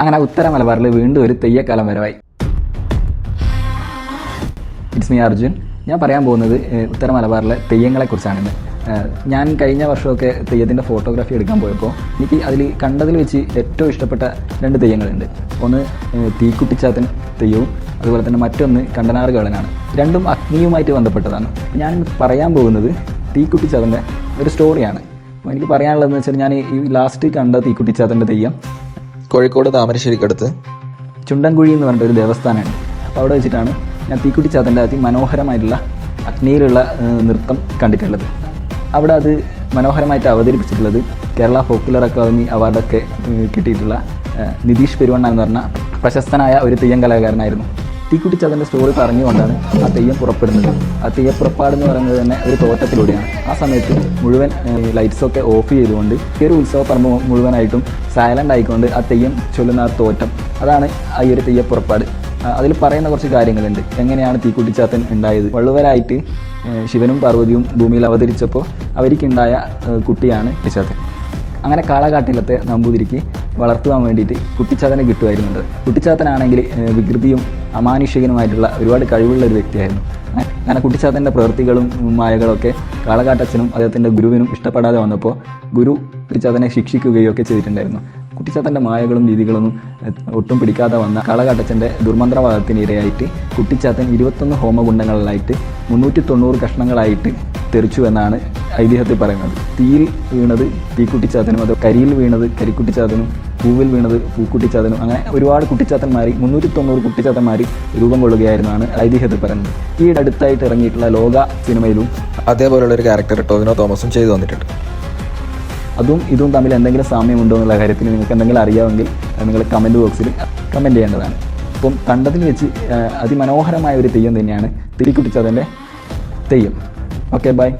അങ്ങനെ ഉത്തര മലബാറിൽ വീണ്ടും ഒരു തെയ്യക്കാലം വരവായി. It's me Arjun. ഞാൻ പറയാൻ പോകുന്നത് ഉത്തര മലബാറിലെ തെയ്യങ്ങളെ കുറിച്ചാണെന്ന്. ഞാൻ കഴിഞ്ഞ വർഷമൊക്കെ തെയ്യത്തിന്റെ ഫോട്ടോഗ്രാഫി എടുക്കാൻ പോയപ്പോൾ എനിക്ക് അതിൽ കണ്ടതിൽ വെച്ച് ഏറ്റവും ഇഷ്ടപ്പെട്ട രണ്ട് തെയ്യങ്ങളുണ്ട്. ഒന്ന് തീക്കുട്ടിച്ചാത്തൻ തെയ്യവും അതുപോലെ തന്നെ മറ്റൊന്ന് കണ്ടനാറ് കേളനാണ്. രണ്ടും അഗ്നിയുമായിട്ട് ബന്ധപ്പെട്ടതാണ്. ഞാൻ പറയാൻ പോകുന്നത് തീക്കുട്ടിച്ചാത്തന്റെ ഒരു സ്റ്റോറിയാണ് എനിക്ക് പറയാനുള്ളതെന്ന് വെച്ചാൽ ഞാൻ ഈ ലാസ്റ്റ് കണ്ട തീക്കുട്ടിച്ചാത്തന്റെ തെയ്യം കോഴിക്കോട് താമരശ്ശേരിക്കടുത്ത് ചുണ്ടൻകുഴി എന്ന് പറഞ്ഞിട്ട് ഒരു ദേവസ്ഥാനമുണ്ട്. അപ്പോൾ അവിടെ വെച്ചിട്ടാണ് ഞാൻ തീക്കുട്ടി ചാത്തന്റെ അതിമനോഹരമായിട്ടുള്ള അഗ്നിയിലുള്ള നൃത്തം കണ്ടിട്ടുള്ളത്. അവിടെ അത് മനോഹരമായിട്ട് അവതരിപ്പിച്ചിട്ടുള്ളത് കേരള പോപ്പുലർ അക്കാദമി അവാർഡൊക്കെ കിട്ടിയിട്ടുള്ള നിതീഷ് പെരുവണ്ണ എന്ന് പറഞ്ഞ പ്രശസ്തനായ ഒരു തെയ്യം കലാകാരനായിരുന്നു. തീക്കുട്ടി അതിന്റെ സ്റ്റോറി പറഞ്ഞുകൊണ്ടാണ് ആ തെയ്യം പുറപ്പെടുന്നത്. ആ തെയ്യപ്പുറപ്പാട് എന്ന് പറയുന്നത് തന്നെ ഒരു തോട്ടത്തിലൂടെയാണ് ആ സമയത്ത് മുഴുവൻ ലൈറ്റ്സൊക്കെ ഓഫ് ചെയ്തുകൊണ്ട് ഈ ഒരു ഉത്സവ പറമ്പ് മുഴുവനായിട്ടും സൈലന്റ് ആയിക്കൊണ്ട് ആ തെയ്യം ചൊല്ലുന്ന ആ തോറ്റം. അതാണ് ആ ഒരു തെയ്യപ്പുറപ്പാട് അതിൽ പറയുന്ന കുറച്ച് കാര്യങ്ങളുണ്ട്. എങ്ങനെയാണ് തീക്കുട്ടിച്ചാത്തൻ ഉണ്ടായത്? വള്ളുവരായിട്ട് ശിവനും പാർവതിയും ഭൂമിയിൽ അവതരിച്ചപ്പോൾ അവർക്കുണ്ടായ കുട്ടിയാണ് കുട്ടിച്ചാത്തൻ. അങ്ങനെ കാളകാട്ടിലത്തെ നമ്പൂതിരിക്ക് വളർത്തുവാൻ വേണ്ടിയിട്ട് കുട്ടിച്ചാത്തനെ കിട്ടുമായിരുന്നുണ്ട് കുട്ടിച്ചാത്തനാണെങ്കിൽ വികൃതിയും അമാനുഷികനുമായിട്ടുള്ള ഒരുപാട് കഴിവുള്ള ഒരു വ്യക്തിയായിരുന്നു. അങ്ങനെ കുട്ടിച്ചാത്തന്റെ പ്രവൃത്തികളും മായകളൊക്കെ കാളകാട്ടച്ചനും അദ്ദേഹത്തിന്റെ ഗുരുവിനും ഇഷ്ടപ്പെടാതെ വന്നപ്പോൾ ഗുരു കുട്ടിച്ചാത്തനെ ശിക്ഷിക്കുകയോ ഒക്കെ ചെയ്തിട്ടുണ്ടായിരുന്നു. കുട്ടിച്ചാത്തന്റെ മായകളും രീതികളൊന്നും ഒട്ടും പിടിക്കാതെ വന്ന കാളകാട്ടച്ചന്റെ ദുർമന്ത്രവാദത്തിന് ഇരയായിട്ട് കുട്ടിച്ചാത്തൻ ഇരുപത്തൊന്ന് ഹോമഗുണ്ടങ്ങളിലായിട്ട് മുന്നൂറ്റി തൊണ്ണൂറ് കഷ്ണങ്ങളായിട്ട് തെറിച്ചു എന്നാണ് ഐതിഹ്യത്തിൽ പറയുന്നത്. തീയിൽ വീണത് തീക്കുട്ടിച്ചാത്തനും അത് കരിയിൽ വീണത് കരിക്കുട്ടിച്ചാത്തനും പൂവിൽ വീണത് പൂക്കുട്ടിച്ചാത്തനും അങ്ങനെ ഒരുപാട് കുട്ടിച്ചാത്തന്മാർ മുന്നൂറ്റി തൊണ്ണൂറ് കുട്ടിച്ചാത്തന്മാർ രൂപം കൊള്ളുകയായിരുന്നാണ് ഐതിഹ്യത്തിൽ പറയുന്നത്. ഈ അടുത്തായിട്ട് ഇറങ്ങിയിട്ടുള്ള ലോക സിനിമയിലും അതേപോലെയുള്ള ഒരു ക്യാരക്ടർ ടോവിനോ തോമസും ചെയ്തു വന്നിട്ടുണ്ട് അതും ഇതും തമ്മിൽ എന്തെങ്കിലും സാമ്യമുണ്ടോ എന്നുള്ള കാര്യത്തിന് നിങ്ങൾക്ക് എന്തെങ്കിലും അറിയാമെങ്കിൽ നിങ്ങൾ കമന്റ് ബോക്സിൽ കമന്റ് ചെയ്യേണ്ടതാണ്. അപ്പം കണ്ടതിൽ വെച്ച് അതിമനോഹരമായ ഒരു തെയ്യം തന്നെയാണ് തിരിക്കുട്ടിച്ചതിന്റെ തെയ്യം. Okay bye